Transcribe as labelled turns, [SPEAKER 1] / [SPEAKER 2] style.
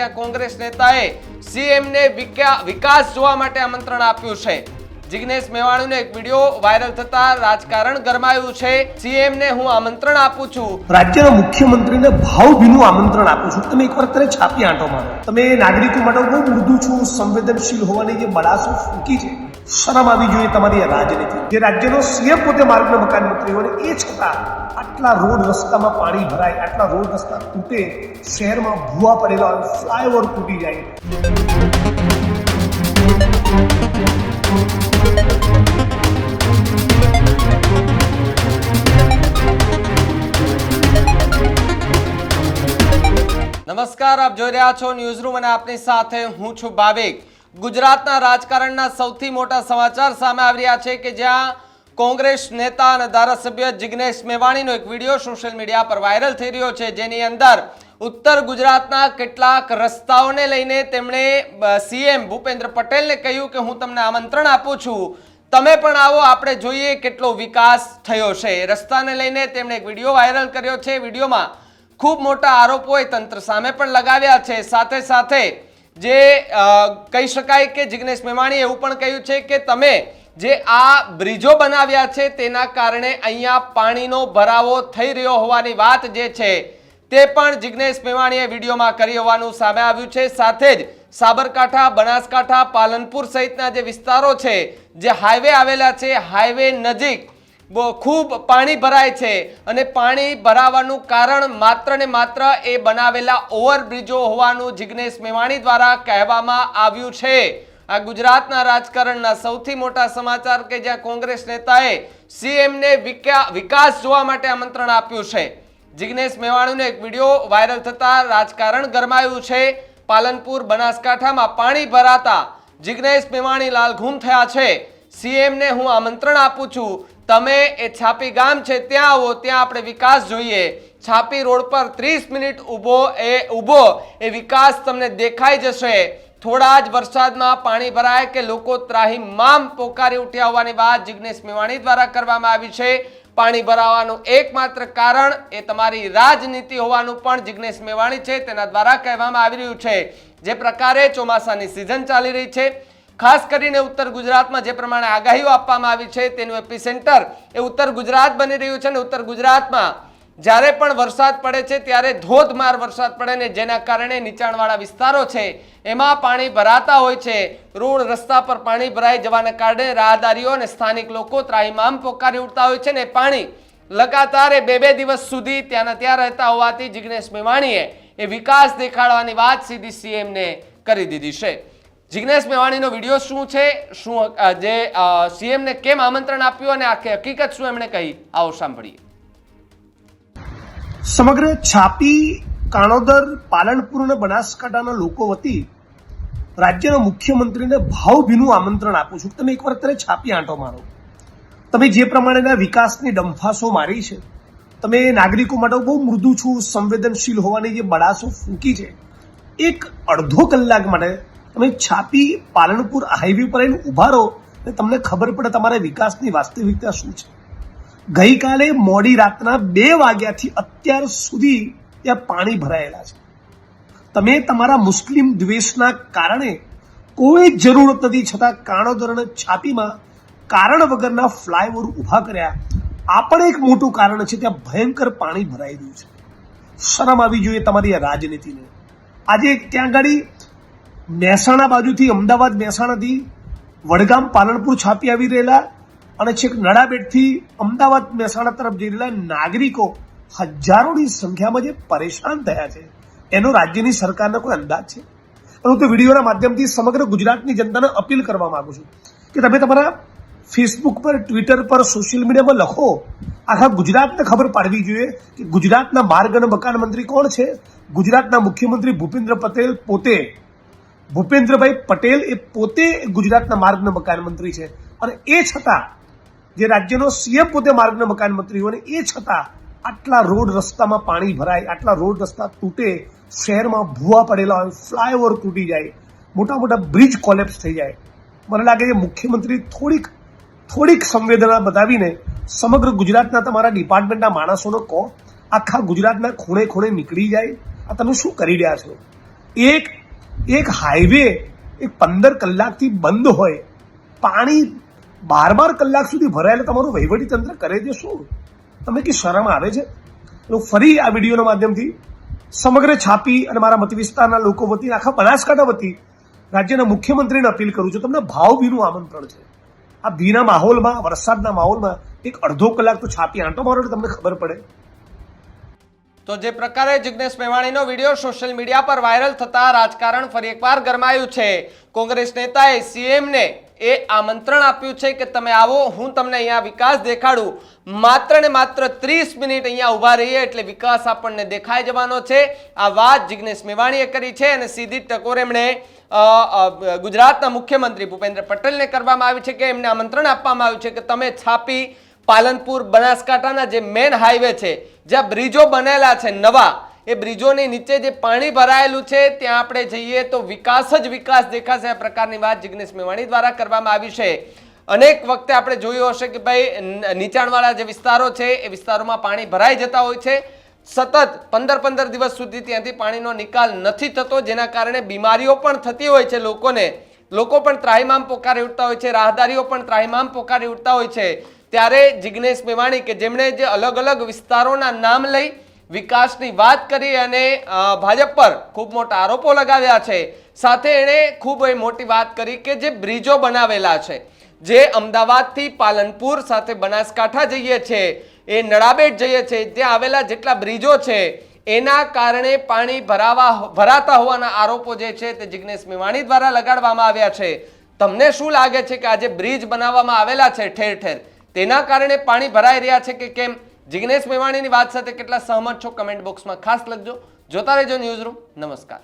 [SPEAKER 1] જ્યાં કોંગ્રેસ નેતાએ સીએમને વિકાસ જોવા માટે આમંત્રણ આપ્યું છે. જિગ્નેશ મેવાણીનો એક વીડિયો વાયરલ થતા રાજકારણ ગરમાયું છે. સીએમને હું આમંત્રણ આપું છું.
[SPEAKER 2] રાજ્યના મુખ્યમંત્રીને ભાવભીનું આમંત્રણ આપું છું. તમે એકવાર ત્યારે છાપી આંટો મારો. તમે નાગરિકો માટે બહુ મૃદુ છું, સંવેદનશીલ હોવાની જે બળાસો ફૂંકી છે. શરમ આવી જોઈએ તમારી રાજનીતિ. જે રાજ્યનો સીએમ પોતે માર્ગને મકાન મંત્રી હોય એ છતાં આટલા રોડ રસ્તામાં પાણી ભરાય, આટલા રોડ રસ્તા તૂટે, શહેરમાં ભૂવા પડેલા હોય, ફ્લાયઓવર તૂટી જાય.
[SPEAKER 1] નમસ્કાર, આપ જોઈ રહ્યા છો ન્યૂઝરૂમ અને આપની સાથે હું છું ભાવિક. ગુજરાતના રાજકારણના સૌથી મોટા સમાચાર સામે આવી રહ્યા છે કે જ્યાં કોંગ્રેસ નેતા અને ધારાસભ્ય જિગ્નેશ મેવાણીનો એક વીડિયો સોશિયલ મીડિયા પર વાયરલ થઈ રહ્યો છે, જેની અંદર ઉત્તર ગુજરાતના કેટલાક રસ્તાઓને લઈને તેમણે સીએમ ભૂપેન્દ્ર પટેલને કહ્યું કે હું તમને આમંત્રણ આપું છું. તમે પણ આવો, આપણે જોઈએ કેટલો વિકાસ થયો છે. રસ્તાને લઈને તેમણે એક વીડિયો વાયરલ કર્યો છે. વિડીયોમાં ખૂબ મોટા આરોપોએ તંત્ર સામે પણ લગાવ્યા છે. સાથે સાથે જે કહી શકાય કે જિગ્નેશ મેવાણીએ એવું પણ કહ્યું છે કે તમે જે આ બ્રિજો બનાવ્યા છે તેના કારણે અહીંયા પાણીનો ભરાવો થઈ રહ્યો હોવાની વાત જે છે તે પણ જિગ્નેશ મેવાણીએ વિડીયોમાં કરી હોવાનું સામે આવ્યું છે. સાથે જ સાબરકાંઠા, બનાસકાંઠા, પાલનપુર સહિતના જે વિસ્તારો છે, જે હાઈવે આવેલા છે હાઈવે નજીક ખૂબ પાણી ભરાય છે અને પાણી ભરાવાનું કારણ માત્ર ને માત્ર એ બનાવેલા ઓવરબ્રિજો હોવાનું જિગ્નેશ મેવાણી દ્વારા કહેવામાં આવ્યું છે. આ ગુજરાતના રાજકારણના સૌથી મોટા સમાચાર કે જ્યાં કોંગ્રેસ નેતાએ સીએમને વિકાસ જોવા માટે આમંત્રણ આપ્યું છે. જિગ્નેશ મેવાણીનો એક વીડિયો વાયરલ થતા રાજકારણ ગરમાયું છે. પાલનપુર, બનાસકાંઠામાં પાણી ભરાતા જિગ્નેશ મેવાણી લાલઘૂમ થયા છે. સીએમને હું આમંત્રણ આપું છું. તમે એ છાપી ગામ છે, ત્યાં આવો, ત્યાં આપણે વિકાસ જોઈએ. છાપી રોડ પર ત્રીસ મિનિટ ઊભો, એ ઊભો, એ વિકાસ તમને દેખાઈ જશે. થોડા જ વરસાદમાં પાણી ભરાય કે લોકો ત્રાહીમામ પોકારી ઉઠ્યા હોવાની વાત જિગ્નેશ મેવાણી દ્વારા કરવામાં આવી છે. પાણી ભરાવાનું એકમાત્ર કારણ એ તમારી રાજનીતિ હોવાનું પણ જિગ્નેશ મેવાણી છે, તેના દ્વારા કહેવામાં આવી રહ્યું છે. જે પ્રકારે ચોમાસાની સિઝન ચાલી રહી છે ખાસ કરીને ઉત્તર ગુજરાતમાં જે પ્રમાણે આગાહીઓ આપવામાં આવી છે તેનું એપિસેન્ટર એ ઉત્તર ગુજરાત બની રહ્યું છે ને ઉત્તર ગુજરાતમાં જ્યારે પણ વરસાદ પડે છે ત્યારે ધોધમાર વરસાદ પડે ને જેના કારણે નીચાણવાળા વિસ્તારો છે, એમાં પાણી ભરાતા હોય છે. રોડ રસ્તા પર પાણી ભરાઈ જવાના કારણે રાહદારીઓ અને સ્થાનિક લોકો ત્રાહિમામ પોકારી ઉઠતા હોય છે ને પાણી લગાતાર બે બે દિવસ સુધી ત્યાંના ત્યાં રહેતા હોવાથી જિગ્નેશ મેવાણીએ એ વિકાસ દેખાડવાની વાત સીધી સીએમને કરી દીધી છે. જિગ્નેશ મેવાણીનો વીડિયો શું છે? શું જે સીએમને કેમ આમંત્રણ આપ્યું અને આખી હકીકત શું એમણે કહી? આવો સાંભળીએ.
[SPEAKER 2] સમગ્ર છાપી, કાણોદર, પાલનપુર અને બનાસકાંઠાના લોકો વતી રાજ્યના મુખ્યમંત્રીને ભાવભીનું આમંત્રણ આપું છું. તમે એકવાર અત્યારે છાપી આંટો મારો. તમે જે પ્રમાણેના વિકાસની ડંફાસો મારી છે, તમે નાગરિકો માટે બહુ મૃદુ છું, સંવેદનશીલ હોવાની જે બડાસો ફૂંકી છે, એક અડધો કલાક માટે તમે છાપી પાલનપુર હાઈવે પર આવીને ઊભા રહો એટલે તમને ખબર પડે તમારા વિકાસની વાસ્તવિકતા શું છે. ગઈકાલે મોડી રાતના બે વાગ્યાથી અત્યાર સુધી ત્યાં પાણી ભરાયેલા છે. તમે તમારા મુસ્લિમ દ્વેષના કારણે કોઈ જરૂરત નથી, છતાં કાણોદરણ છાપીમાં કારણ વગરના ફ્લાયઓવર ઊભા કર્યા. આ પણ એક મોટું કારણ છે, ત્યાં ભયંકર પાણી ભરાઈ રહ્યું છે. શરમ આવી જોઈએ તમારી રાજનીતિને. આજે ત્યાં ગાડી મહેસાણા બાજુથી અમદાવાદ મહેસાણાથી વડગામ પાલનપુર છાપી આવી રહેલા અને છેક નડાબેટથી અમદાવાદ મહેસાણા તરફ જઈ રહેલા નાગરિકો હજારોની સંખ્યામાં જે પરેશાન થયા છે. એનો રાજ્યની સરકારનો કોઈ અંદાજ છે? અને હું તો વિડીયોના માધ્યમથી સમગ્ર ગુજરાતની જનતાને અપીલ કરવા માંગુ છું કે તમે તમારા ફેસબુક પર, ટ્વિટર પર, સોશિયલ મીડિયામાં લખો. આખા ગુજરાતને ખબર પાડવી જોઈએ કે ગુજરાતના માર્ગ અને મકાન મંત્રી કોણ છે? ગુજરાતના મુખ્યમંત્રી ભૂપેન્દ્ર પટેલ પોતે ભૂપેન્દ્રભાઈ પટેલ એ પોતે ગુજરાતના માર્ગના મકાન મંત્રી છે. અને એ છતાં જે રાજ્યનો સીએમ પોતે માર્ગના મકાન મંત્રી હોય એ છતાં આટલા રોડ રસ્તામાં પાણી ભરાય, આટલા રોડ રસ્તા તૂટે, શહેરમાં ભૂવા પડેલા હોય, ફ્લાયઓવર તૂટી જાય, મોટા મોટા બ્રિજ કોલેપ્સ થઈ જાય. મને લાગે છે મુખ્યમંત્રી થોડીક થોડીક સંવેદના બતાવીને સમગ્ર ગુજરાતના તમારા ડિપાર્ટમેન્ટના માણસોનો કહો, આખા ગુજરાતના ખૂણે ખૂણે નીકળી જાય. આ તમે શું કરી રહ્યા છો? એક એક હાઈવે એક પંદર કલાકથી બંધ હોય. પાણી બાર બાર કલાક સુધી ભરાયેલા તમારું વહીવટી તંત્ર કરે છે શું? તમને કે શરમ આવે છે? તો ફરી આ વિડીયોના માધ્યમથી સમગ્ર છાપી અને મારા મત વિસ્તારના લોકો વતી આખા બનાસકાંઠા વતી રાજ્યના મુખ્યમંત્રીને અપીલ કરું છું, તમને ભાવભીનું આમંત્રણ છે. આ ભીના માહોલમાં, વરસાદના માહોલમાં એક અડધો કલાક તો છાપી આંટો મારો તમને ખબર પડે.
[SPEAKER 1] તો જે પ્રકારે જિગ્નેશ મેવાણીનો વીડિયો સોશિયલ મીડિયા પર વાયરલ થતા રાજકારણ ફરી એકવાર ગરમાયું છે. કોંગ્રેસ નેતાએ સીએમને એ આમંત્રણ આપ્યું છે કે તમે આવો, હું તમને અહીંયા વિકાસ દેખાડું. માત્ર ને માત્ર ત્રીસ મિનિટ અહીંયા ઊભા રહીએ એટલે વિકાસ આપણને દેખાઈ જવાનો છે. આ વાત જિગ્નેશ મેવાણીએ કરી છે અને સીધી ટકોર એમણે ગુજરાતના મુખ્યમંત્રી ભૂપેન્દ્ર પટેલને કરવામાં આવી છે કે એમને આમંત્રણ આપવામાં આવ્યું છે કે તમે છાપી પાલનપુર બનાસકાંઠાના જે મેન હાઈવે છે, જ્યાં બ્રિજો બનેલા છે નવા, એ બ્રિજોની નીચે જે પાણી ભરાયેલું છે, ત્યાં આપણે જઈએ તો વિકાસ જ વિકાસ દેખાશે આ પ્રકારની વાત જિગ્નેશ મેવાણી દ્વારા કરવામાં આવી છે. અનેક વખતે આપણે જોયું હશે કે ભાઈ નીચાણવાળા જે વિસ્તારો છે, એ વિસ્તારોમાં પાણી ભરાઈ જતા હોય છે. સતત પંદર પંદર દિવસ સુધી ત્યાંથી પાણીનો નિકાલ નથી થતો, જેના કારણે બીમારીઓ પણ થતી હોય છે લોકોને. લોકો પણ ત્રાહિમામ પોકારી ઉઠતા હોય છે, રાહદારીઓ પણ ત્રાહિમામ પોકારી ઉઠતા હોય છે. ત્યારે જિગ્નેશ મેવાણી કે જેમણે જે અલગ અલગ વિસ્તારોના નામ લઈ વિકાસની વાત કરી અને ભાજપ પર ખૂબ મોટા આરોપો લગાવ્યા છે. સાથે એણે ખૂબ એ મોટી વાત કરી કે જે બ્રિજો બનાવેલા છે, જે અમદાવાદથી પાલનપુર સાથે બનાસકાંઠા જઈએ છે, એ નડાબેટ જઈએ છે, ત્યાં આવેલા જેટલા બ્રિજો છે, એના કારણે પાણી ભરાવા ભરાતા હોવાના આરોપો જે છે તે જિગ્નેશ મેવાણી દ્વારા લગાડવામાં આવ્યા છે. તમને શું લાગે છે કે આજે બ્રિજ બનાવવામાં આવેલા છે ઠેર ઠેર? તેના કારણે પાણી ભરાઈ રહ્યા છે કે કેમ? જિગ્નેશ મેવાણીની વાત સાથે કેટલા સહમત છો? કમેન્ટ બોક્સમાં ખાસ લખજો. જોતા રહેજો ન્યૂઝ રૂમ નમસ્કાર.